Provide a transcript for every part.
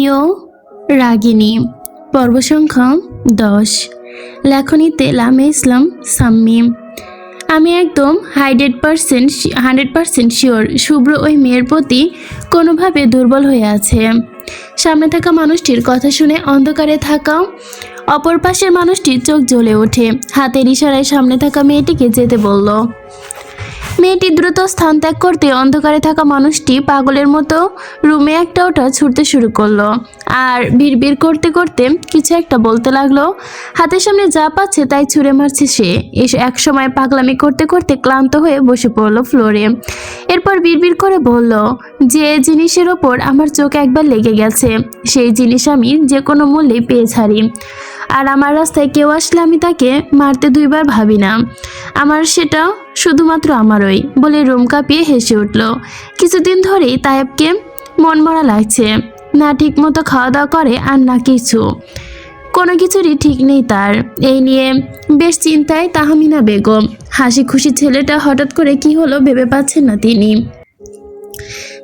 প্রিয় রাগিনী, পর্ব সংখ্যা দশ। লেখনীতে লামে ইসলাম সাম্মিম আমি একদম hundred percent hundred percent sure, Shubhra ওই মেয়ের প্রতি কোনোভাবে দুর্বল হয়ে আছে। সামনে থাকা মানুষটির কথা শুনে অন্ধকারে থাকা অপর পাশের মানুষটির চোখ জ্বলে ওঠে। হাতের ইশারায় সামনে থাকা মেয়েটিকে যেতে বলল মেয়েটি দ্রুত স্থান ত্যাগ করতে অন্ধকারে থাকা মানুষটি পাগলের মতো রুমে একটা ওটা ছুটতে শুরু করল। আর বিড়বিড় করতে করতে কিছু একটা বলতে লাগল। হাতের সামনে যা পাচ্ছে তাই ছুঁড়ে মারছে সে। এসে এক সময় পাগলামি করতে করতে ক্লান্ত হয়ে বসে পড়ল ফ্লোরে। এরপর বিড়বিড় করে বলল, যে জিনিসের ওপর আমার চোখ একবার লেগে গেছে, সেই জিনিস আমি যে কোনো মূল্যে পেয়ে ছাড়ি। আর আমার রাস্তায় কেউ আসলে আমি তাকে মারতে দুইবার ভাবি না। আমার সেটা শুধুমাত্র আমারই বলে রুম কাঁপিয়ে হেসে উঠল। কিছুদিন ধরেই তায়েবকে মনমরা লাগছে। না ঠিক মতো খাওয়া দাওয়া করে আর না কিছু। কোনো কিছুরই ঠিক নেই তার। এই নিয়ে বেশ চিন্তায় তাহমিনা বেগম। হাসি খুশি ছেলেটা হঠাৎ করে কি হলো ভেবে পাচ্ছেন না তিনি।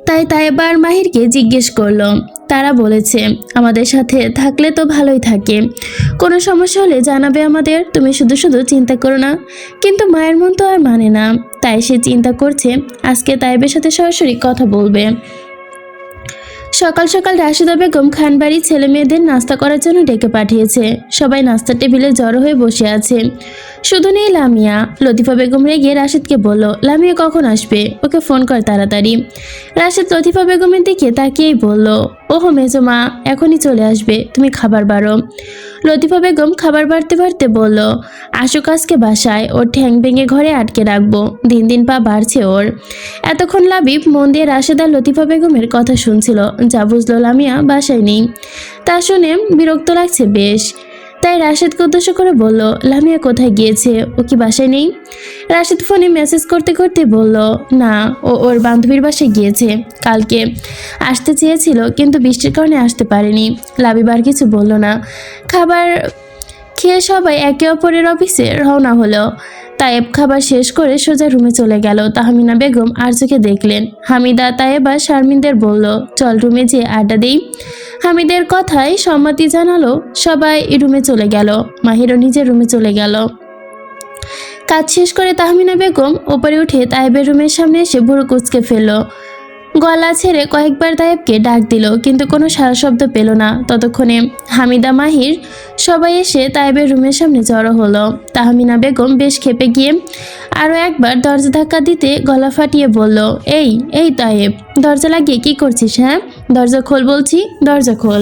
তাই তাইবার মাহিরকে জিজ্ঞেস করল তারা বলেছে, আমাদের সাথে থাকলে তো ভালোই থাকে। কোনো সমস্যা হলে জানাবে আমাদের, তুমি শুধু শুধু চিন্তা করো না। কিন্তু মায়ের মন তো আর মানে না। তাই সে চিন্তা করছে, আজকে তাইবের সাথে সরাসরি কথা বলবে। সকাল সকাল রাশিদা বেগম খানবাড়ি ছেলে মেয়েদের নাস্তা করার জন্য ডেকে পাঠিয়েছে। সবাই নাস্তার টেবিলে জড়ো হয়ে বসে আছে। শুধু নেই লামিয়া। লতিফা বেগম রেগে রাশিদকে বলল, লামিয়া কখন আসবে? ওকে ফোন কর তাড়াতাড়ি। রাশিদ লতিফা বেগমের দিকে তাকিয়েই বলল, ওহো মেজো মা, এখনই চলে আসবে। তুমি খাবার বাড়ো। লতিফা বেগম খাবার বাড়তে বাড়তে বলল আশুক আজকে বাসায়, ওর ঠ্যাং ভেঙে ঘরে আটকে রাখব। দিন দিন পা বাড়ছে ওর। এতক্ষণ লাবিব মন দিয়ে রাশেদ লতিফা বেগমের কথা শুনছিল। যা বুঝলো লামিয়া বাসায় নেই। তা শুনে বিরক্ত লাগছে বেশ। তাই রাশেদ উদ্দেশ্য করে বলল, লামিয়া কোথায় গিয়েছে? ও কি বাসায় নেই? রাশেদ ফোনে মেসেজ করতে করতে বলল, না, ও ওর বান্ধবীর বাসায় গিয়েছে। কালকে আসতে চেয়েছিল, কিন্তু বৃষ্টির কারণে আসতে পারেনি। লাবিবার কিছু বলল না। খাবার খেয়ে সবাই একে অপরের অফিসে রওনা হলো। তায়েব খাবার শেষ করে সোজা রুমে চলে গেল। তাহমিনা বেগম আরজুকে দেখলেন। হামিদা, তায়েব শারমিনদের বলল, চল রুমে যে আড্ডা দেই। হামিদের কথায় সম্মতি জানালো, সবাই রুমে চলে গেল। মাহিরও নিজের রুমে চলে গেল। কাজ শেষ করে তাহমিনা বেগম ওপরে উঠে তায়েবের রুমের সামনে এসে ভুরু কুচকে ফেলল। গলা ছেড়ে কয়েকবার তায়েবকে ডাক দিল, কিন্তু কোনো সারা শব্দ পেল না। ততক্ষণে হামিদা, মাহির সবাই এসে তায়েবের রুমের সামনে জড়ো হলো। তাহমিনা বেগম বেশ খেপে গিয়ে আরও একবার দরজা ধাক্কা দিতে গলা ফাটিয়ে বলল, এই এই তায়েব দরজা লাগিয়ে কি করছিস হ্যাঁ? দরজা খোল বলছি, দরজা খোল।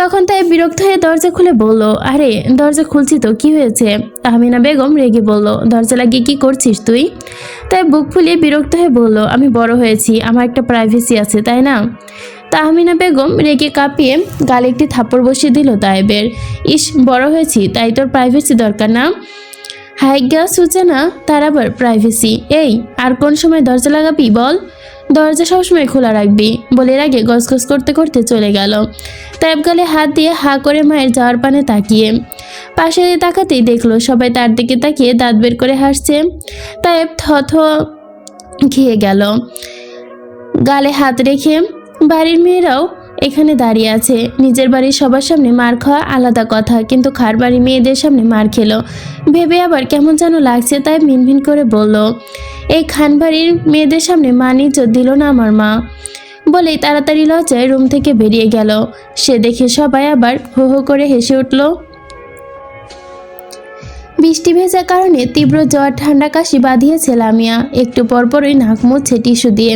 তখন তাই বিরক্ত হয়ে দরজা খুলে বলল, আরে, দরজা খুলছি তো, কি হয়েছে? তাহমিনা বেগম রেগে বলল, দরজা লাগিয়ে কি করছিস তুই? তাই বুক ফুলিয়ে বিরক্ত হয়ে বলল, আমি বড় হয়েছি, আমার একটা প্রাইভেসি আছে, তাই না? তাহমিনা বেগম রেগে কাঁপিয়ে গালে একটি থাপ্পড় বসিয়ে দিল তাইবের। ইস, বড় হয়েছি, তাই তোর প্রাইভেসি দরকার না? হাইগা সূচনা তার আবার প্রাইভেসি এই, আর কোন সময় দরজা লাগাবি, বল? দরজা সবসময় খোলা রাখবি। বলে আগে গসগস করতে করতে চলে গেল। তাইব গালে হাত দিয়ে হা করে মায়ের যাওয়ার পানে তাকিয়ে। পাশে তাকাতেই দেখল সবাই তার দিকে তাকিয়ে দাঁত বের করে হাসছে। তাইব থথ খেয়ে গেল। গালে হাত রেখে বাড়ির মেয়েরাও এখানে দাঁড়িয়ে আছে। নিজের বাড়ির সবার সামনে মার খাওয়া আলাদা কথা, কিন্তু খার বাড়ির মেয়েদের সামনে মার খেলো। ভেবে আবার কেমন যেন লাগছে তাই মিনমিন করে বলল, এই খান বাড়ির মেয়েদের সামনে মা ইজ্জত দিল না আমার মা। বলেই তাড়াতাড়ি লজ্জায় রুম থেকে বেরিয়ে গেল। সে দেখে সবাই আবার হো হো করে হেসে উঠল। বৃষ্টি ভেজার কারণে তীব্র জ্বর, ঠান্ডা কাশি বাঁধিয়েছে লামিয়া। একটু পরপরই নাক মুছছে টিস্যু দিয়ে।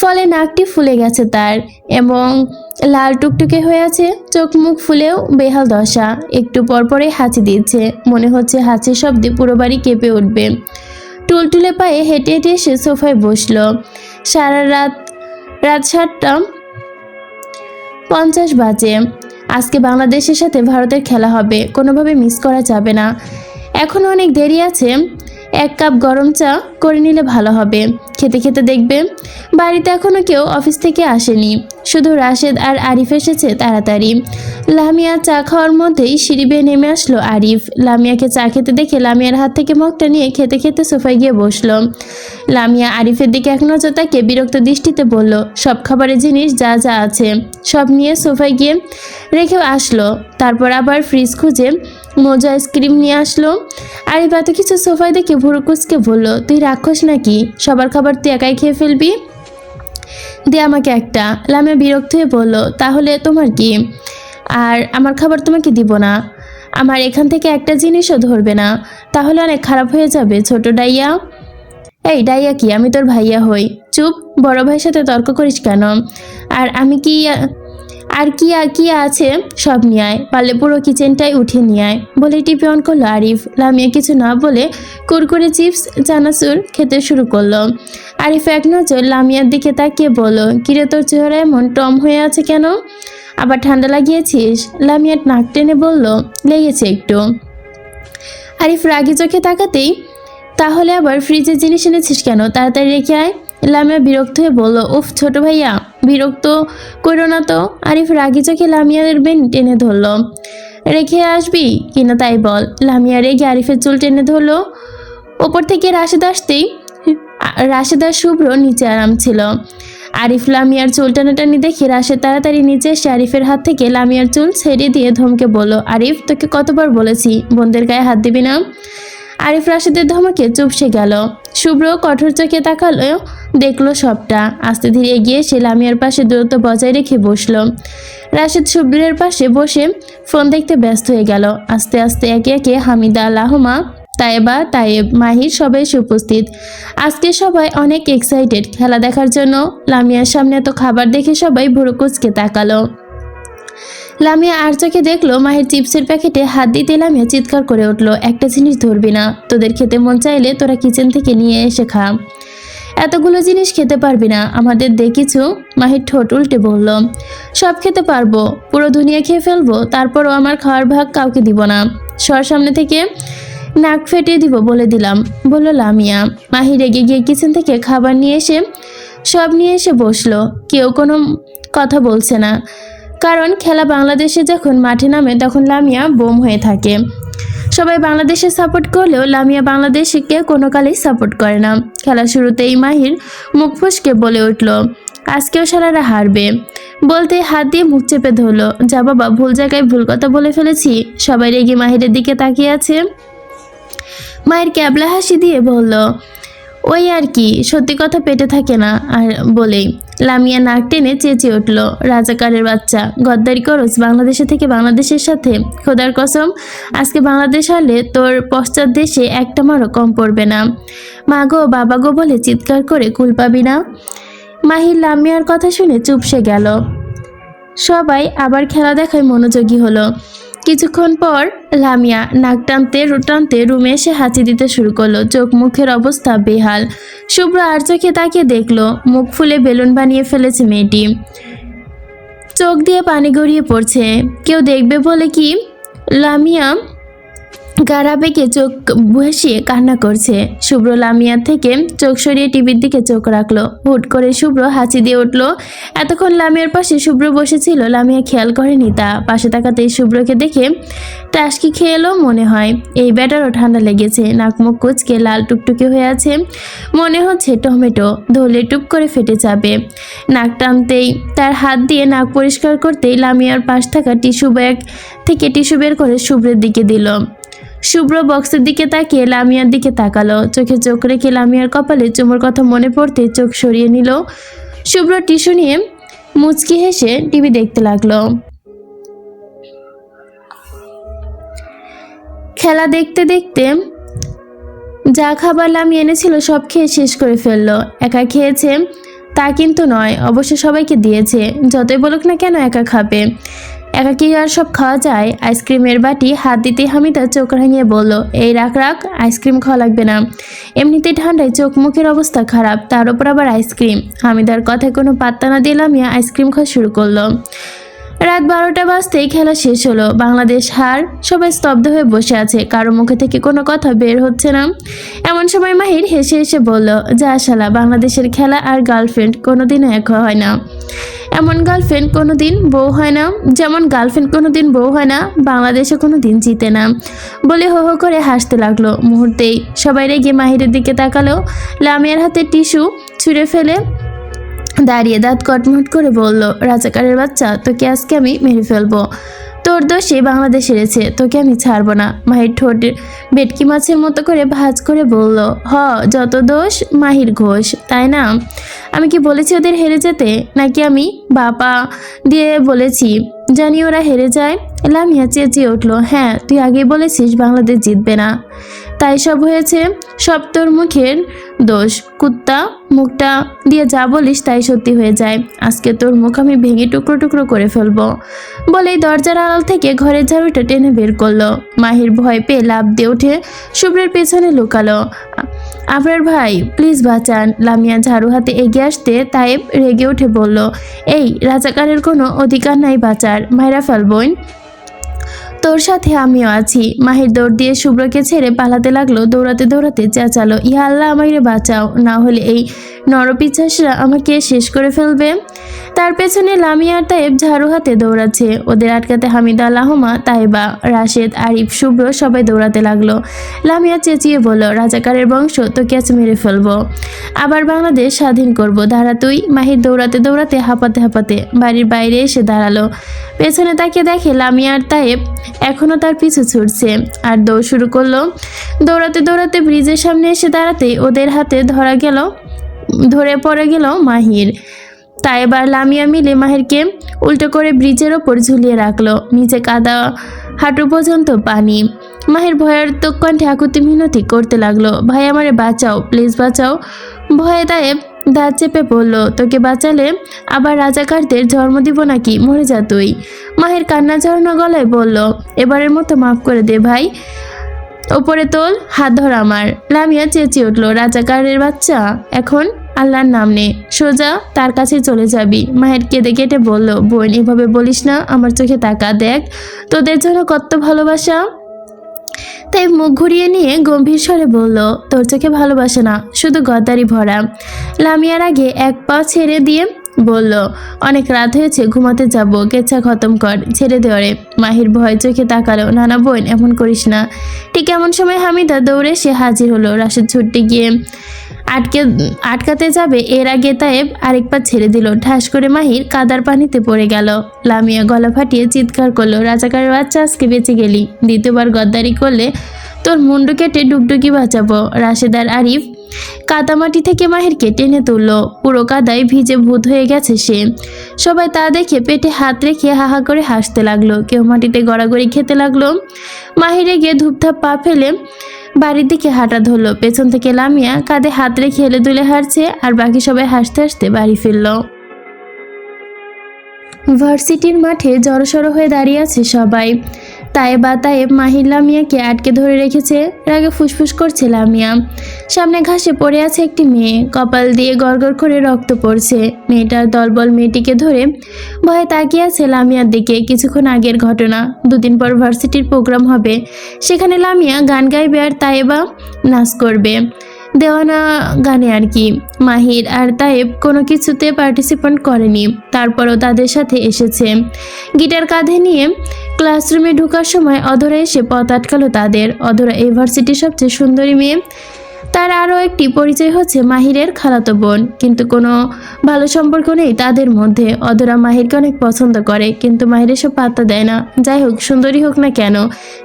ফলে নাকটি ফুলে গেছে তার এবং লাল টুকটুকে হয়ে আছে চোখ মুখ ফুলেও বেহাল দশা। একটু পরপরই হাঁচি দিচ্ছে। মনে হচ্ছে হাঁচির শব্দে পুরো বাড়ি কেঁপে উঠবে। টুলটুলে পায়ে হেঁটে হেঁটে এসে সোফায় বসল। সারা রাত রাত সাতটা পঞ্চাশ বাজে। আজকে বাংলাদেশের সাথে ভারতের খেলা হবে। কোনোভাবে মিস করা যাবে না। এখনও অনেক দেরি আছে। এক কাপ গরম চা করে নিলে ভালো হবে। খেতে খেতে দেখবে, বাড়িতে এখনও কেউ অফিস থেকে আসেনি। শুধু রাশেদ আর আরিফ এসেছে তাড়াতাড়ি। লামিয়া চা খাওয়ার মধ্যেই সিঁড়ি বেয়ে নেমে আসলো আরিফ। লামিয়াকে চা খেতে দেখে লামিয়ার হাত থেকে মগটা নিয়ে খেতে খেতে সোফায় গিয়ে বসল। লামিয়া আরিফের দিকে এক নজর তাকে বিরক্ত দৃষ্টিতে বলল, সব খাবারের জিনিস যা যা আছে। সব নিয়ে সোফায় গিয়ে রেখে আসলো। তারপর আবার ফ্রিজ খুঁজে মোজা আইসক্রিম নিয়ে আসলো। আরিফ এত কিছু সোফায় দেখে ভুরু কুচকে বলল, তুই রাক্ষস নাকি? সবার খাবার তুই একাই খেয়ে ফেলবি? দে আমাকে একটা লামে বিরক্ত হয়ে বলল, তাহলে তোমার কি? আর আমার খাবার তোমাকে দিব না। আমার এখান থেকে একটা জিনিসও ধরবে না। তাহলে অনেক খারাপ হয়ে যাবে, ছোট ডাইয়া। এই, ডাইয়া কি? আমি তোর ভাইয়া হই। চুপ, বড় ভাইয়ের সাথে তর্ক করিস কেন? আর আমি কি, আর কি আর কি আছে সব নিয়ে আয়। পারলে পুরো কিচেনটাই উঠে নিয়ে আয়। বলে টিপি অন করল আরিফ। লামিয়া কিছু না বলে কুরকুরে চিপস, চানাচুর খেতে শুরু করল। আরিফ এক নজর লামিয়ার দিকে তাকিয়ে বলল, কিরে তোর চেহারা এমন টম হয়ে আছে কেন? আবার ঠান্ডা লাগিয়েছিস? লামিয়ার নাক টেনে বলল, লেগেছে একটু। আরিফ রাগি চোখে তাকাতেই, তাহলে আবার ফ্রিজের জিনিস এনেছিস কেন? তাড়াতাড়ি রেখে আয়। লামিয়া বিরক্ত হয়ে বলল, উফ, ছোট ভাইয়া, বিরক্ত করো না তো। আরিফ রাগি চোখে লামিয়ার বেন টেনে ধরলো। রেখে আসবি? কিনা তাই বল। লামিয়া রেগে আরিফের চুল টেনে ধরলো। ওপর থেকে রাশেদ আসতেই রাশেদার শুভ্র নিচে আরাম ছিল। আরিফ লামিয়ার চুল টানাটানি দেখে রাশেদ তাড়াতাড়ি নিচে এসে আরিফের হাত থেকে লামিয়ার চুল ছেড়ে দিয়ে ধমকে বলল, আরিফ, তোকে কতবার বলেছি, বোনদের গায়ে হাত দিবি না? আরিফ রাশেদের ধমকে চুপসে গেল। শুভ্র কঠোর চোখে তাকালো দেখল সবটা। আস্তে ধীরে এগিয়ে সে লামিয়ার পাশে দূরত্ব বজায় রেখে বসল। রাশেদ শুভ্রের পাশে বসে ফোন দেখতে ব্যস্ত হয়ে গেল। আস্তে আস্তে একে একে হামিদা, লাহমা, তায়েবা, তায়েব, মাহির সবাই উপস্থিত। আজকে সবাই অনেক এক্সাইটেড খেলা দেখার জন্য লামিয়ার সামনে এত খাবার দেখে সবাই ভুরু কুচকে তাকালো। লামিয়া আর চোখে দেখল মাহির চিপসের প্যাকেটে হাত দিতে লামিয়া চিৎকার করে উঠল, একটা জিনিস ধরবি না। তোদের খেতে মন চাইলে তোরা কিচেন থেকে নিয়ে এসে খা। এতগুলো জিনিস খেতে পারবি না। আমাদের দে কিছু মাহির ঠোঁট উল্টে বলল, সব খেতে পারব। পুরো দুনিয়া খেয়ে ফেলব। তারপরও আমার খাওয়ার ভাগ কাউকে দিব না। সর সামনে থেকে নাক ফেটিয়ে দিব বলে দিলাম। বলল লামিয়া। মাহি রেগে গিয়ে কিচেন থেকে খাবার নিয়ে এসে সব নিয়ে এসে বসল। কেউ কোনো কথা বলছে না। কারণ খেলা বাংলাদেশে যখন মাঠে নামে, তখন লামিয়া বোম হয়ে থাকে। সবাই বাংলাদেশে সাপোর্ট করলেও লামিয়া বাংলাদেশকে কোনো কালেই সাপোর্ট করে না। খেলা শুরুতেই মাহির মুখ ফসকে বলে উঠল, আজকেও সারারা হারবে। বলতে হাত দিয়ে মুখ চেপে ধরলো, যা বাবা, ভুল জায়গায় ভুল কথা বলে ফেলেছি। সবাই রেগে মাহিরের দিকে তাকিয়ে আছে। মায়ের ক্যাবলা হাসি দিয়ে বলল ওই আর কি, সত্যি কথা পেটে থাকে না। আর বলেই লামিয়া নাক টেনে চেঁচিয়ে উঠল, রাজাকারের বাচ্চা, গদ্দারি করস, বাংলাদেশে থেকে বাংলাদেশের সাথে, খোদার কসম, আজকে বাংলাদেশ হলে তোর পশ্চাৎ দেশে একটা মারও কম পড়বে না। মা গো, বাবা গো বলে চিৎকার করে কুল পাবি না। মাহির লামিয়ার কথা শুনে চুপসে গেল। সবাই আবার খেলা দেখায় মনোযোগী হলো। কিছুক্ষণ পর লামিয়া নাক টানতে টানতে রুমে এসে হাঁচি দিতে শুরু করল। চোখ মুখের অবস্থা বেহাল। শুভ্র আর চোখে তাকে দেখল। মুখ ফুলে বেলুন বানিয়ে ফেলেছে মেয়েটি। চোখ দিয়ে পানি গড়িয়ে পড়ছে। কেউ দেখবে বলে কি? লামিয়া গাড়া বেঁকে চোখ বসিয়ে কান্না করছে। শুভ্র লামিয়ার থেকে চোখ সরিয়ে টিভির দিকে চোখ রাখল। হুট করে শুভ্র হাঁচি দিয়ে উঠল। এতক্ষণ লামিয়ার পাশে শুভ্র বসেছিল। লামিয়া খেয়াল করেনি তা। পাশে তাকাতেই শুভ্রকে দেখে টাসকি খেয়ে এলো মনে হয়। এই ব্যাটারও ঠান্ডা লেগেছে। নাক মুখ কুচকে লাল টুকটুকে হয়ে আছে। মনে হচ্ছে টমেটো। ধরলে টুপ করে ফেটে যাবে। নাক টানতেই তার হাত দিয়ে নাক পরিষ্কার করতেই লামিয়ার পাশ থাকা টিস্যু ব্যাগ থেকে টিস্যু বের করে শুভ্রের দিকে দিল। শুভ্র বক্সের দিকে তাকিয়ে লামিয়ার দিকে তাকালো। চোখে চোখ রেখে লামিয়ার কপালে চুমোর কথা মনে পড়তে চোখ সরিয়ে নিল। শুভ্র টিস্যু নিয়ে মুচকি হেসে টিভি দেখতে লাগল। খেলা দেখতে দেখতে যা খাবার লামিয়ে এনেছিল সব খেয়ে শেষ করে ফেলল। একা খেয়েছে তা কিন্তু নয়, অবশ্য সবাইকে দিয়েছে। যতই বলুক না কেন একা খাবে। একা কি আর সব খাওয়া যায়। আইসক্রিমের বাটি হাত দিতে হামিদা চোখ রাঙিয়ে বলল, এই রাখ রাখ আইসক্রিম খাওয়া লাগবে না। এমনিতে ঠান্ডায় চোখ মুখের অবস্থা খারাপ, তার উপর আবার আইসক্রিম। হামিদার কথায় কোনো পাত্তা না দিলাম আইসক্রিম খাওয়া শুরু করল। রাত বারোটা বাজতেই খেলা শেষ হলো। বাংলাদেশ হার সবাই স্তব্ধ হয়ে বসে আছে। কারও মুখে থেকে কোনো কথা বের হচ্ছে না। এমন সময় মাহির হেসে হেসে বলল, যা শালা, বাংলাদেশের খেলা আর গার্লফ্রেন্ড কোনোদিনও এক হয় না। এমন গার্লফ্রেন্ড কোনোদিন বউ হয় না। যেমন গার্লফ্রেন্ড কোনোদিন বউ হয় না বাংলাদেশে কোনো দিন জিতে না। বলে হো হো করে হাসতে লাগল। মুহূর্তেই সবাই রেগে মাহিরের দিকে তাকালো। লামিয়ার হাতে টিস্যু ছুঁড়ে ফেলে দাঁড়িয়ে দাঁত কটমট করে বলল, রাজাকারের বাচ্চা, তোকে আজকে আমি মেরে ফেলব। তোর দোষে বাংলাদেশ হেরেছে তোকে আমি ছাড়বো না। মাহির ঠোঁট বেটকি মাছের মতো করে ভাজ করে বলল, হ, যত দোষ, মাহির ঘোষ, তাই না? আমি কি বলেছি ওদের হেরে যেতে? নাকি আমি বাপা দিয়ে বলেছি, জানি ওরা হেরে যায়? লামিয়া চেঁচিয়ে উঠল হ্যাঁ তুই আগেই বলেছিস বাংলাদেশ জিতবে না। তাই সব হয়েছে, সব তোর মুখের দোষ। কুত্তা, মুখটা দিয়ে যা বলিস তাই সত্যি হয়ে যায়। আজকে তোর মুখ আমি ভেঙে টুকরো টুকরো করে ফেলব। বলেই দরজার আড়াল থেকে ঘরের ঝাড়ুটা টেনে বের করল। মাহির ভয় পেয়ে লাভ দিয়ে উঠে শুভ্রের পেছনে লুকালো। আপনার ভাই, প্লিজ বাঁচান। লামিয়া ঝাড়ু হাতে এগিয়ে আসতে তাইব রেগে উঠে বলল, এই রাজাকারের কোনো অধিকার নাই বাঁচার। মায়েরা ফেলবইন তোর সাথে আমিও আছি। মাহির দৌড় দিয়ে শুভ্রকে ছেড়ে পালাতে লাগল, দৌড়াতে দৌড়াতে চেঁচালো, ইয়া আল্লাহ, আমাইরে বাঁচাও, না হলে এই নরপিচাসরা আমাকে শেষ করে ফেলবে। তার পেছনে লামিয়ার তাইব ঝাড়ু হাতে দৌড়াচ্ছে। ওদের আটকাতে হামিদা লাহমা তাইবা, রাশেদ, আরিফ, শুভ্র সবাই দৌড়াতে লাগল। লামিয়া চেঁচিয়ে বলল, রাজাকারের বংশ, তোকে আজ মেরে ফেলব। আবার বাংলাদেশ স্বাধীন করব। দাঁড়া তুই। মাহির দৌড়াতে দৌড়াতে হাঁপাতে হাঁপাতে বাড়ির বাইরে এসে দাঁড়াল। পেছনে তাকে দেখে লামিয়ার তাইব এখনও তার পিছু ছুটছে। আর দৌড় শুরু করল। দৌড়াতে দৌড়াতে ব্রিজের সামনে এসে দাঁড়াতেই ওদের হাতে ধরা গেল, ধরে পড়ে গেল মাহির। তাই এবার লামিয়া মিলে মাহিরকে উল্টো করে ব্রিজের ওপর ঝুলিয়ে রাখল, নিচে কাদা হাঁটু পর্যন্ত পানি। মাহির ভয়ের কণ্ঠে আকুতি মিনতি করতে লাগল, ভাই আমারে বাঁচাও, প্লিজ বাঁচাও। ভয়ে তায়েব দাঁত চেপে পড়ল তোকে বাঁচালে আবার রাজাকারদের জন্ম দিব নাকি? মরে যা তুই। মাহের কান্না ঝরানো গলায় বলল, এবারের মতো মাফ করে দে ভাই। ওপরে তোল, হাত ধর আমার। লামিয়া চেঁচিয়ে উঠল, রাজাকারের বাচ্চা? এখন আল্লাহর নাম। নে সোজা তার কাছে চলে যাবি। মায়ের কেঁদে কেটে বলল, বোন, এভাবে বলিস না। আমার চোখে তাকা, দেখ। তোদের জন্য কত ভালোবাসা। তাই মুখ ঘুরিয়ে নিয়ে গম্ভীর স্বরে বলল, তোর চোখে ভালোবাসে না, শুধু গদ্দারি ভরা। লামিয়ার আগে এক পা ছেড়ে দিয়ে বলল, অনেক রাত হয়েছে, ঘুমাতে যাব, কেচ্ছা খতম কর, ছেড়ে দেওয়ারে মাহির ভয় চোখে তাকালো, নানা বোন, এমন করিস না। ঠিক এমন সময় হামিদা দৌড়ে সে হাজির হলো, রাশেদ ছুটতে গিয়ে। আটকে, আটকাতে যাবে এর আগে তায়েব আরেকবার ছেড়ে দিল। ঠাস করে মাহির কাদার পানিতে পড়ে গেল। লামিয়া গলা ফাটিয়ে চিৎকার করল রাজাকার বাচ্চা, আজকে বেঁচে গেলি। দ্বিতীয়বার গদ্দারি করলে তোর মুন্ডু কেটে ডুগডুগি বাঁচাবো রাশেদার আরিফ কাদামাটি থেকে মাহিরকে টেনে তুলল। পুরো কাদায় ভিজে ভূত হয়ে গেছে সে। সবাই তা দেখে পেটে হাত রেখে হাহা করে হাসতে লাগল। কেউ মাটিতে গড়াগড়ি খেতে লাগল। মাহিরে গিয়ে ধূপধাপ পা ফেলে বাড়ির দিকে হাঁটা ধরলো। পেছন থেকে লামিয়া কাঁধে হাত রেখে হেলে দুলে হারছে আর বাকি সবাই হাসতে হাসতে বাড়ি ফিরল। ভার্সিটির মাঠে জড়সড় হয়ে দাঁড়িয়ে আছে সবাই। তায়েবা তায়েব মাহির লামিয়াকে আটকে ধরে রেখেছে। রাগে ফুসফুস করছে লামিয়া সামনে ঘাসে পড়ে আছে একটি মেয়ে। কপাল দিয়ে গড়গড় করে রক্ত পড়ছে। মেয়েটার দলবল মেয়েটিকে ধরে ভয়ে তাকিয়ে আছে লামিয়ার দিকে। কিছুক্ষণ আগের ঘটনা। দুদিন পর ভার্সিটির প্রোগ্রাম হবে। সেখানে লামিয়া গান গাইবে আর তায়েবা নাচ করবে। দেওয়ানা গানে আর কি। মাহির আর তায়েব কোনো কিছুতে পার্টিসিপেন্ট করেনি। তারপরও তাদের সাথে এসেছে। গিটার কাঁধে নিয়ে ক্লাসরুমে ঢোকার সময় অধরা এসে পথ আটকালো তাদের। অধরা এই ভার্সিটির সবচেয়ে সুন্দরী মেয়ে। তার আরও একটি পরিচয় হচ্ছে মাহিরের খালাতো বোন। কিন্তু কোনো ভালো সম্পর্ক নেই তাদের মধ্যে। অধরা মাহিরকে অনেক পছন্দ করে, কিন্তু মাহিরের সব পাত্তা দেয় না। যাই হোক, সুন্দরী হোক না কেন,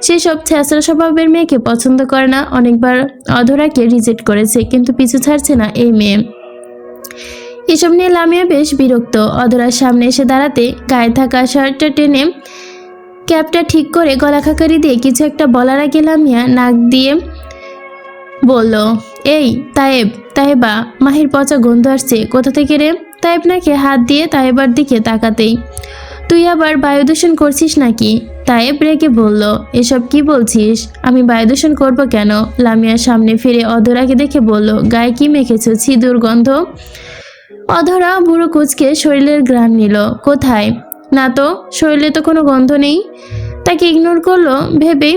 সে সব ছেঁচড়া স্বভাবের মেয়েকে পছন্দ করে না। অনেকবার অধরাকে রিজেক্ট করেছে, কিন্তু পিছু ছাড়ছে না এই মেয়ে। এসব নিয়ে লামিয়া বেশ বিরক্ত। অধরার সামনে এসে দাঁড়াতে গায়ে থাকা শার্টটা টেনে ক্যাপটা ঠিক করে গলা খাকারি দিয়ে কিছু একটা বলার আগে লামিয়া নাক দিয়ে বলল, এই, তায়েব, তায়েবা, মাহির পচা গন্ধ আসছে, কোথা থেকে রে? তায়েব নাকি হাত দিয়ে তায়েবার দিকে তাকাতেই, তুই আবার বায়ু দূষণ করছিস নাকি? তায়েব রেগে বলল, এসব কি বলছিস? আমি বায়ু দূষণ করব কেন? লামিয়ার সামনে ফিরে অধরাকে দেখে বলল, গায়ে কি মেখেছ ছি দুর্গন্ধ অধরা বুড়ো কুচকে শরীরের গ্রান নিল, কোথায়? না তো, শরীরে তো কোনো গন্ধ নেই। তাকে ইগনোর করল, ভেবে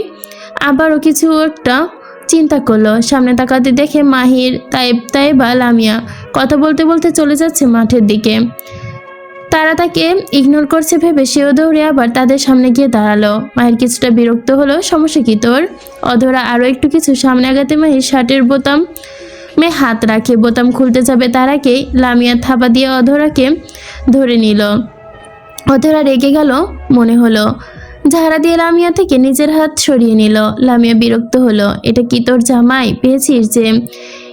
আবারও কিছু একটা চিন্তা করল। সামনে তাকাতে দেখে মাহির, তাইব, তাইবা, লামিয়া কথা বলতে বলতে চলে যাচ্ছে মাঠের দিকে। তারা তাকে ইগনোর করছে ভেবে সেও দৌড়ে আবার তাদের সামনে গিয়ে দাঁড়াল। মায়ের কিছুটা বিরক্ত হলো, সমস্যা কি তোর? অধরা আরও একটু কিছু সামনে আগাতে মাহির শার্টের বোতাম মে হাত রাখে। বোতাম খুলতে যাবে তার আগেই লামিয়া থাবা দিয়ে অধরাকে ধরে নিল। অধরা রেগে গেল, মনে হলো। ঝাড়া দিয়ে লামিয়া থেকে নিজের হাত সরিয়ে নিল, লামিয়া বিরক্ত হলো। এটা কি তোর জামাই? পেয়েছিস যে,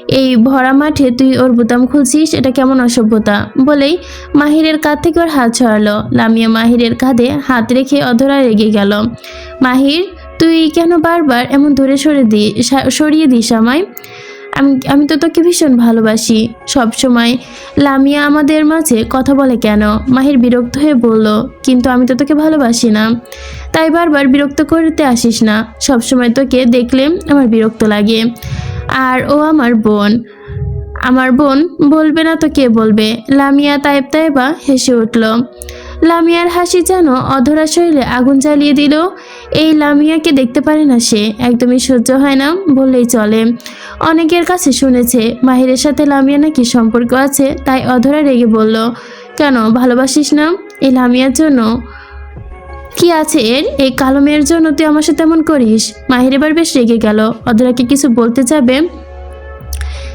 এই ভরা মাঠে তুই ওর বোতাম খুলছিস, এটা কেমন অসভ্যতা? বলেই মাহিরের কাঁধ থেকে ওর হাত ছড়ালো লামিয়া মাহিরের কাঁধে হাত রেখে অধরা রেগে গেল। মাহির, তুই কেন বারবার এমন দূরে সরে দি সরিয়ে দিস আমায়? আমি আমি তো তোকে ভীষণ ভালোবাসি। সবসময় লামিয়া আমাদের মাঝে কথা বলে কেন? মাহির বিরক্ত হয়ে বলল, কিন্তু আমি তো তোকে ভালোবাসি না। তাই বারবার বিরক্ত করতে আসিস না। সব সময় তোকে দেখলে আমার বিরক্ত লাগে। আর ও আমার বোন। আমার বোন বলবে না তো কে বলবে? লামিয়া তাইব তাইবা হেসে উঠল। লামিয়ার হাসি যেন অধরা শরীরে আগুন জ্বালিয়ে দিল। এই লামিয়াকে দেখতে পারে না সে। একদমই সহ্য হয় না বললেই চলে। অনেকের কাছে শুনেছে, মাহিরের সাথে লামিয়া নাকি সম্পর্ক আছে, তাই অধরা রেগে বলল, কেন, ভালোবাসিস না? এই লামিয়ার জন্য কি আছে এর? এই কালো মেয়ের জন্য তুই আমার সাথে এমন করিস? মাহির এবার বেশ রেগে গেল। অধরাকে কিছু বলতে যাবে?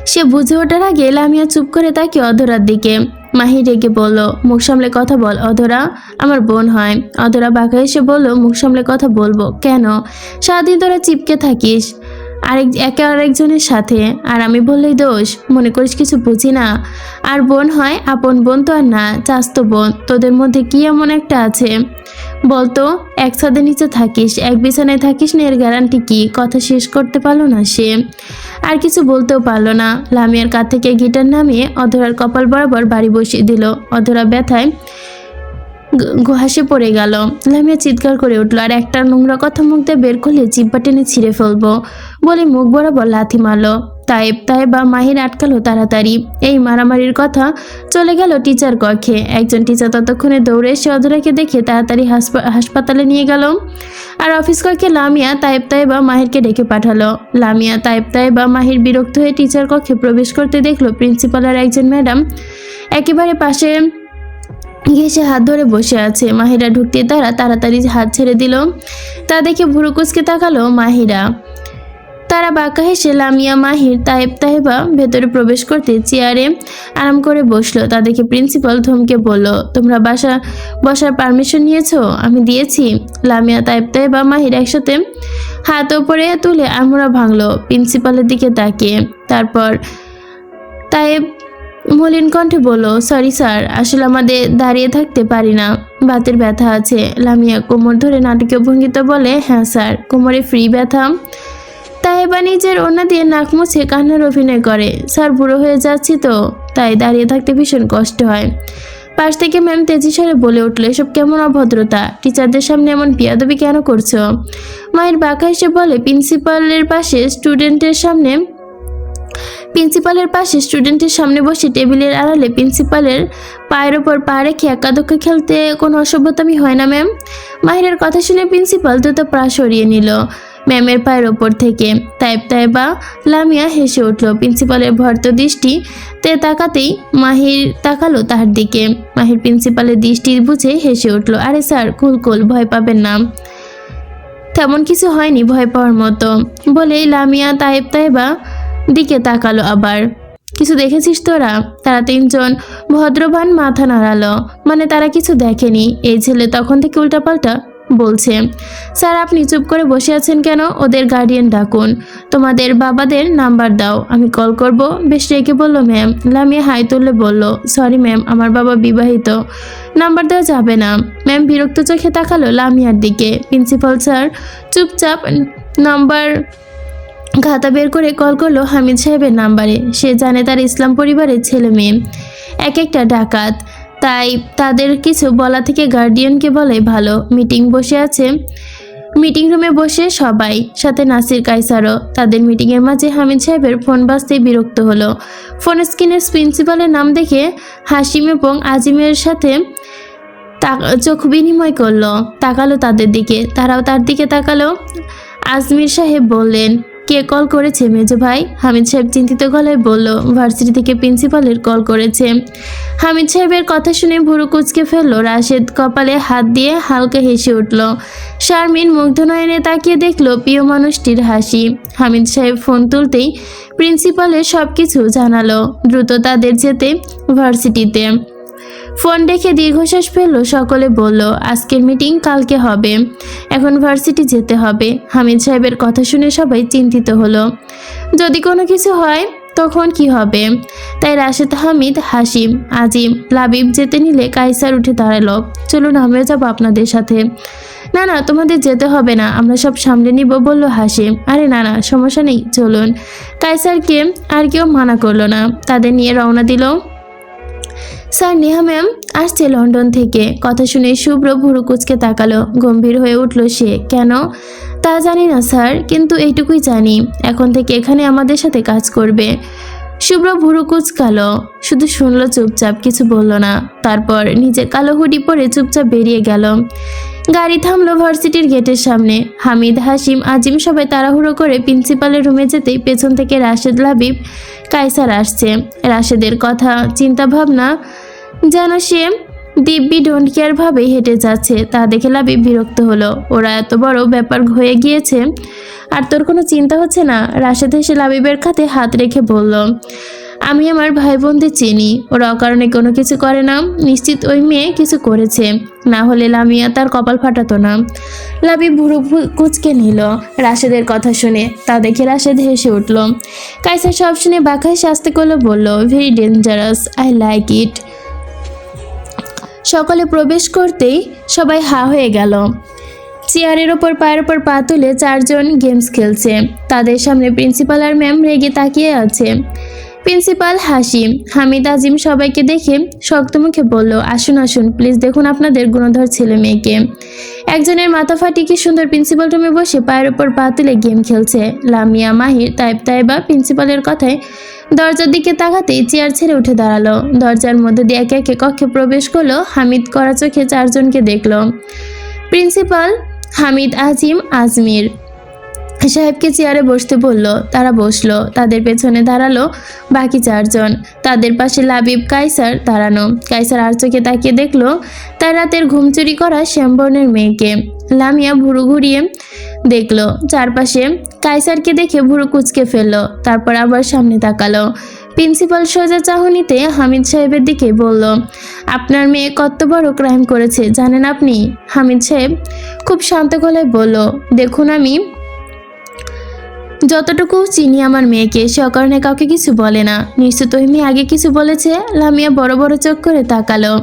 সে বুঝে ওঠার আগে লামিয়া চুপ করে তাকে অধরার দিকে মাহি রেগে বলল, মুখ সামলে কথা বল, অধরা। আমার বোন হয়। অধরা বাঁকা এসে বলল, মুখ সামলে কথা বলব। কেন? সারাদিন তোরা চিপকে থাকিস। আরেক একে আরেকজনের সাথে। আর আমি বললেই দোষ, মনে করিস কিছু বুঝি না। আর বোন হয়, আপন বোন তো আর না, চাস্তো বোন। তোদের মধ্যে কি এমন একটা আছে? বলতো, এক ছাদের নিচে থাকিস, এক বিছানায় থাকিস না, এর গ্যারান্টি কি? কথা শেষ করতে পারল না সে। আর কিছু বলতেও পারল না। লামিয়ার কাছ থেকে গিটার নামিয়ে অধরার কপাল বরাবর বাড়ি বসিয়ে দিল। অধরা ব্যথায় ঘাসে পড়ে গেল। লামিয়া চিৎকার করে উঠল, আর একটা নোংরা কথা মুখ দিয়ে বের করলে জিব্বা টেনে ছিঁড়ে ফেলব। বলে মুখ বরাবর লাথি মারলো। তাইব, তাইবা, মাহির আটকালো তাড়াতাড়ি। এই মারামারির কথা চলে গেল টিচার কক্ষে। একজন টিচার ততক্ষণে দৌড়ে এসে অধরাকে দেখে তাড়াতাড়ি হাসপা- হাসপাতালে নিয়ে গেল। আর অফিস কক্ষে লামিয়া, তাইব, তাইবা, মাহিরকে ডেকে পাঠালো। লামিয়া, তাইব, তাইবা, মাহির বিরক্ত হয়ে টিচার কক্ষে প্রবেশ করতে দেখল প্রিন্সিপাল আর একজন ম্যাডাম একেবারে পাশে গিয়ে সে হাত ধরে বসে আছে। মাহিরা ঢুকতে তারা তাড়াতাড়ি হাত ছেড়ে দিল। তা দেখে ভুরু কুচকে তাকালো মাহিরা। তারা বাঁকা হেসে, লামিয়া, মাহির তাইব তাহেবা, ভেতরে প্রবেশ করতে চেয়ারে আরাম করে বসল। তা দেখে প্রিন্সিপাল ধমকে বলল, তোমরা বাসা, বসার পারমিশন নিয়েছো? আমি দিয়েছি। লামিয়া তাইব তাহেবা, মাহির একসাথে হাত ওপরে তুলে আমরা ভাঙলো। প্রিন্সিপালের দিকে তাকিয়ে, তারপর তাইব মলিন কণ্ঠে বলল, সরি স্যার, আসলে আমাদের দাঁড়িয়ে থাকতে পারি না। বাতের ব্যথা আছে। লামিয়া কোমর ধরে নাটকীয় ভঙ্গিতে বলে হ্যাঁ স্যার, কোমরে ফ্রি ব্যথা। তাইবা নিজের ওনা দিয়ে নাক মুছে কান্নার অভিনয় করে। স্যার, বুড়ো হয়ে যাচ্ছি তো, তাই দাঁড়িয়ে থাকতে ভীষণ কষ্ট হয়। পাশ থেকে ম্যাম তেজি স্বরে বলে উঠল, এসব কেমন অভদ্রতা? টিচারদের সামনে এমন পিয়াদবি কেন করছ? মায়ের বাঁকা এসে বলে, প্রিন্সিপালের পাশে স্টুডেন্টের সামনে প্রিন্সিপালের পাশে স্টুডেন্টের সামনে বসে টেবিলের আড়ালে প্রিন্সিপালের পায়ের ওপর পা রেখে একাদক্ষ খেলতে কোনো অসভ্যতামি হয় না, ম্যাম। মাহিরের কথা শুনে প্রিন্সিপাল দ্রুত পা সরিয়ে নিল ম্যামের পায়ের ওপর থেকে। তাইব তাইবা লামিয়া হেসে উঠল। প্রিন্সিপালের ভর্ত দৃষ্টি তে তাকাতেই মাহির তাকালো তার দিকে। মাহির প্রিন্সিপালের দৃষ্টি বুঝে হেসে উঠল, আরে স্যার, কুল কুল, ভয় পাবেন না। তেমন কিছু হয়নি ভয় পাওয়ার মতো। বলেই লামিয়া তাইব তাইবা দিকে তাকালো আবার। কিছু দেখেছিস তোরা? তারা তিনজন ভদ্রবান মাথা নাড়ালো। মানে তারা কিছু দেখেনি? এই ছেলে তখন থেকে উল্টাপাল্টা? বলছে, স্যার আপনি চুপ করে বসে আছেন কেন? ওদের গার্ডিয়ান ডাকুন। তোমাদের বাবাদের নাম্বার দাও। আমি কল করব। বেশ রেগে বলল ম্যাম লামিয়া হাই তুললে বলল সরি ম্যাম আমার বাবা বিবাহিত। নাম্বার দেওয়া যাবে না। ম্যাম বিরক্ত চোখে তাকালো লামিয়ার দিকে। প্রিন্সিপাল স্যার, চুপচাপ নাম্বার খাতা বের করে কল করল হামিদ সাহেবের নাম্বারে। সে জানে তার ইসলাম পরিবারের ছেলে মেয়ে। এক একটা ডাকাত। তাই তাদের কিছু বলা থেকে গার্ডিয়ানকে বলে ভালো মিটিং বসে আছে। মিটিং রুমে বসে সবাই, সাথে নাসির কাইসারও তাদের মিটিংয়ের মাঝে হামিদ সাহেবের ফোন বাজতেই বিরক্ত হলো। ফোন স্ক্রিনের প্রিন্সিপালের নাম দেখে হাসিম এবং আজিমের সাথে চোখ বিনিময় করল। তাকালো তাদের দিকে। তারাও তার দিকে তাকালো। আজমির সাহেব বললেন কে কল করেছে মেজো ভাই? হামিদ সাহেব চিন্তিত গলায় বলল, ভার্সিটি থেকে প্রিন্সিপালের কল করেছে। হামিদ সাহেবের কথা শুনে ভুরু কুচকে ফেলল, রাশেদ কপালে হাত দিয়ে হালকা হেসে উঠল। শারমিন মুগ্ধ নয়নে তাকিয়ে দেখল প্রিয় মানুষটির হাসি। হামিদ সাহেব ফোন তুলতেই প্রিন্সিপালের সব কিছু জানালো, দ্রুত তাদের যেতে ভার্সিটিতে। ফোন রেখে দীর্ঘশ্বাস ফেলল, সকলে বলল, আজকের মিটিং কালকে হবে। এখন ভার্সিটি যেতে হবে। হামিদ সাহেবের কথা শুনে সবাই চিন্তিত হলো। যদি কোনো কিছু হয়, তখন কি হবে? তাই রাশেদ হামিদ হাসিম আজিম, লাবিব যেতে নিলে কাইসার উঠে দাঁড়াল। চলুন আমিও যাব আপনাদের সাথে। না না, তোমাদের যেতে হবে না, আমরা সব সামলে নিব, বলল হাসিম আরে, না না, সমস্যা নেই, চলুন। কাইসারকে আর কেউ মানা করল না। তাদের নিয়ে রওনা দিল স্যার, নেহা ম্যাম আসছে লন্ডন থেকে। কথা শুনে শুভ্র ভুরু কুচকে তাকালো। গম্ভীর হয়ে উঠল সে। কেন? তা জানি না, স্যার, কিন্তু এইটুকুই জানি। এখন থেকে এখানে আমাদের সাথে কাজ করবে। শুভ্র ভুরু কুচকালো। শুধু শুনলো চুপচাপ, কিছু বলল না। তারপর নিজে কালো হুডি পরে চুপচাপ বেরিয়ে গেল। গাড়ি থামলো ভার্সিটির গেটের সামনে। হামিদ হাসিম আজিম সবাই তাড়াহুড়ো করে প্রিন্সিপালের রুমে যেতেই পেছন থেকে রাশেদ, লাবিব, কায়সার আসছে। রাশেদের কথা চিন্তা ভাবনা যেন সে দিব্যি ডোন্ট কেয়ার হেঁটে যাচ্ছে। তা দেখে লাবিব বিরক্ত হলো। ওরা এত বড় ব্যাপার হয়ে গিয়েছে। আর তোর কোনো চিন্তা হচ্ছে না? রাশেদ হেসে লাবিবের খাতে হাত রেখে বলল, আমি আমার ভাই বোনদের চিনি। ওরা অকারণে কোনো কিছু করে না। নিশ্চিত ওই মেয়ে কিছু করেছে। না হলে লামিয়া তার কপাল ফাটাতো না। লাবি ভুরু কুচকে নিল রাশেদের কথা শুনে। তা দেখে রাশেদ হেসে উঠল কাইসা সব শুনে বাঁকায় শাস্তি করল বলল very dangerous I like it সকলে প্রবেশ করতেই সবাই হা হয়ে গেল। চেয়ারের ওপর পায়ের ওপর পা তুলে চারজন গেমস খেলছে। তাদের সামনে প্রিন্সিপাল আর ম্যাম রেগে তাকিয়ে আছে। প্রিন্সিপাল হাসি, হামিদ আজিম সবাইকে দেখে শক্ত মুখে বলল, আসুন আসুন, প্লিজ দেখুন আপনাদের গুণধর ছেলে মেয়েকে। একজনের মাথা ফাটি কি সুন্দর প্রিন্সিপাল রুমে বসে পায়ের ওপর পা তুলে গেম খেলছে। লামিয়া মাহির, তাইব তাইবা প্রিন্সিপালের কথায় দরজার দিকে তাকাতেই চেয়ার ছেড়ে উঠে দাঁড়াল। দরজার মধ্যে দিয়ে একে একে কক্ষে প্রবেশ করল, হামিদ করা চোখে চারজনকে দেখল। প্রিন্সিপাল হামিদ আজিম আজমির। সাহেবকে চেয়ারে বসতে বলল, তারা বসল, তাদের পেছনে দাঁড়াল বাকি চারজন। তাদের পাশে লাবিব কাইসার দাঁড়ানো। কাইসার আর চোখে তাকিয়ে দেখল, তার রাতের ঘুম চুরি করা শ্যামবর্ণের মেয়েকে। লামিয়া ভুরু ঘুরিয়ে দেখল, চারপাশে কাইসারকে দেখে ভুরু কুচকে ফেলল, তারপর আবার সামনে তাকালো। প্রিন্সিপাল সোজা চাহনিতে হামিদ সাহেবের দিকে বলল, আপনার মেয়ে কত বড় ক্রাইম করেছে, জানেন আপনি? হামিদ সাহেব খুব শান্ত গলায় বলল, দেখুন আমি যতটুকু চিনি আমার মেয়েকে, সে অকারণে কাউকে কিছু বলে না। নিশ্চিত ওই মেয়ে আগে কিছু বলেছে, লামিয়া বড় বড় চোখ করে তাকালো।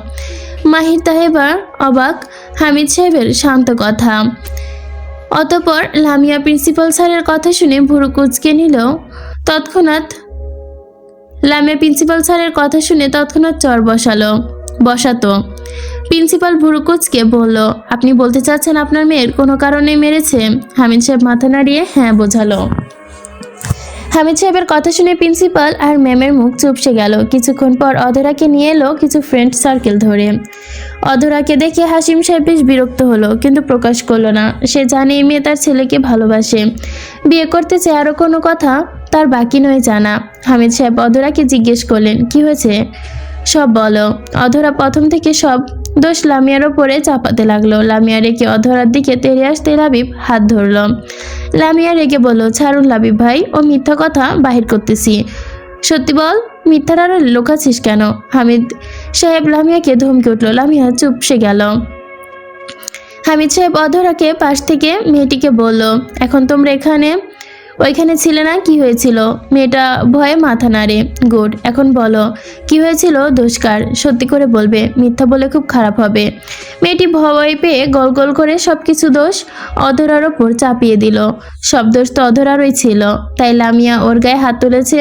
মাহির তাহেবা অবাক, হামিদ সাহেবের শান্ত কথা। অতপর লামিয়া প্রিন্সিপাল স্যারের কথা শুনে ভুরু কুচকে নিল। তৎক্ষণাৎ, লামিয়া প্রিন্সিপাল স্যারের কথা শুনে তৎক্ষণাৎ চর বসালো। বসাতো। প্রিন্সিপাল ভুরুকুচকে বলল, আপনি বলতে চাচ্ছেন আপনার মেয়ের কোনো কারণে মেরেছে? হামিদ সাহেব মাথা নাড়িয়ে হ্যাঁ বোঝালো। হামিদ সাহেবের কথা শুনে প্রিন্সিপাল আর ম্যামের মুখ চুপসে গেল। কিছুক্ষণ পর অধরাকে নিয়ে এলো কিছু ফ্রেন্ড সার্কেল ধরে। অধরাকে দেখে হাসিম সাহেব বেশ বিরক্ত হলো, কিন্তু প্রকাশ করল না। সে জানে মেয়ে তার ছেলেকে ভালোবাসে। বিয়ে করতে চায় আরও কোনো কথা, তার বাকি নয় জানা। হামিদ সাহেব অধরাকে জিজ্ঞেস করলেন, কি হয়েছে? সব বলো। অধরা প্রথম থেকে সব দোষ লামিয়ার ওপরে চাপাতে লাগল। লামিয়া রেখে অধরার দিকে তেড়ে আসতে লাবিব হাত ধরলো। লামিয়া রেগে বলল, ছাড়ুন লাবিব ভাই, ও মিথ্যা কথা বাহির করতেছি। সত্যি বল, মিথ্যার লোকাছিস কেন? হামিদ সাহেব লামিয়াকে ধমকে উঠল। লামিয়া চুপসে গেল। হামিদ সাহেব অধরাকে পাশ থেকে মেয়েটিকে বলল, এখন তোমরা এখানে ওইখানে ছিলে না? কি হয়েছিল? মেয়েটা ভয়ে মাথা নাড়ে। গুড, এখন বলো, কি হয়েছিল? দোষকার সত্যি করে বলবে, মিথ্যা বলে খুব খারাপ হবে। মেয়েটি ভয় পেয়ে গল গল করে সব কিছু দোষ অধরার ওপর চাপিয়ে দিল। সব দোষ তো অধরারই ছিল। তাই লামিয়া ওর গায়ে হাত তুলেছে।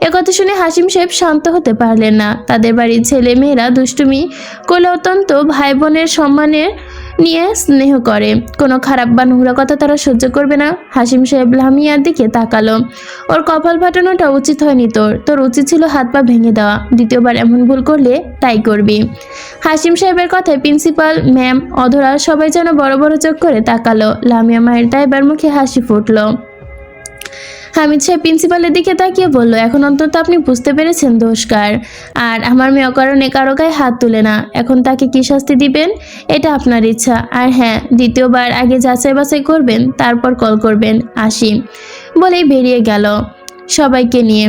একথা শুনে হাসিম সাহেব শান্ত হতে পারলেন না। তাদের বাড়ির ছেলে মেয়েরা দুষ্টুমি করলে অত্যন্ত ভাই বোনের সম্মানের নিয়ে স্নেহ করে। কোনো খারাপ বা নোংরা কথা তারা সহ্য করবে না। হাসিম সাহেব লামিয়ার দিকে তাকালো। ওর কপাল ফাটানোটা উচিত হয়নি তোর। তোর উচিত ছিল হাত পা ভেঙে দেওয়া। দ্বিতীয়বার এমন ভুল করলে তাই করবি। হাসিম সাহেবের কথায় প্রিন্সিপাল, ম্যাম, অধরা সবাই যেন বড় বড় চোখ করে তাকালো। লামিয়া মায়ের ড্রাইভার মুখে হাসি ফুটলো। হামিদ সাহেব প্রিন্সিপালের দিকে তাকিয়ে বলল, এখন অন্তত আপনি বুঝতে পেরেছেন দোষকার আর আমার মেয়ে অকারণে কারও গায়ে হাত তুলে না। এখন তাকে কি শাস্তি দিবেন? এটা আপনার ইচ্ছা। আর হ্যাঁ দ্বিতীয়বার আগে যাচাই বাছাই করবেন, তারপর কল করবেন। আসি। বলেই বেরিয়ে গেল সবাইকে নিয়ে।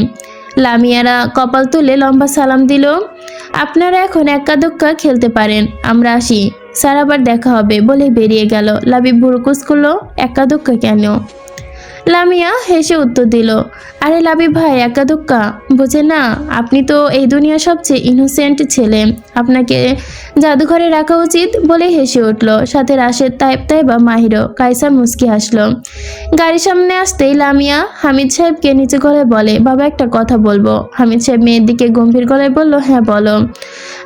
লামিয়ারা কপাল তুলে লম্বা সালাম দিল, আপনারা এখন এক্কা দোক্কা খেলতে পারেন, আমরা আসি। স্যার আবার দেখা হবে বলে বেরিয়ে গেল। লাবি বুরকুস করল এক্কা দোক্কা কেন? লামিয়া হেসে উত্তর দিল, আরে লাবি ভাই, একা দুক্কা। বোঝে না, আপনি তো এই দুনিয়ার সবচেয়ে ইনোসেন্ট ছেলে। আপনাকে জাদুঘরে রাখা উচিত বলে হেসে উঠল। সাথে রাশেদ, তাইব তাইবা মাহিরও কাইসার মুস্কি হাসলো। গাড়ির সামনে আসতেই লামিয়া হামিদ সাহেবকে নিচু গলায় বলে, বাবা, একটা কথা বলব। হামিদ সাহেব মেয়ের দিকে গম্ভীর গলায় বলল হ্যাঁ বলো।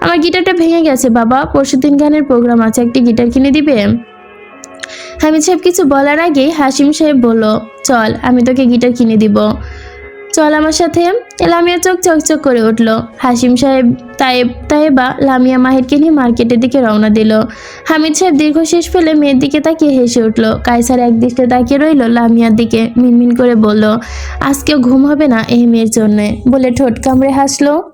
আমার গিটারটা ভেঙে গেছে বাবা। পরশুদিন গানের প্রোগ্রাম আছে, একটি গিটার কিনে দিবে? হামিদ সাহেব কিছু বলার আগেই হাসিম সাহেব বলল, চল, আমি তোকে গিটার কিনে দিব। চল, আমার সাথে লামিয়া চোখ চকচক করে উঠল। হাসিম সাহেব তায়েব তায়েবা লামিয়া মাহিরকে নিয়ে মার্কেটের দিকে রওনা দিল। হামিদ সাহেব দীর্ঘশ্বাস ফেলে মেয়ের দিকে তাকিয়ে হেসে উঠল। কাইসার একদিকে তাকিয়ে রইল লামিয়ার দিকে, মিনমিন করে বলল, আজকেও ঘুম হবে না এই মেয়ের জন্যে। বলে ঠোঁট কামড়ে হাসলো।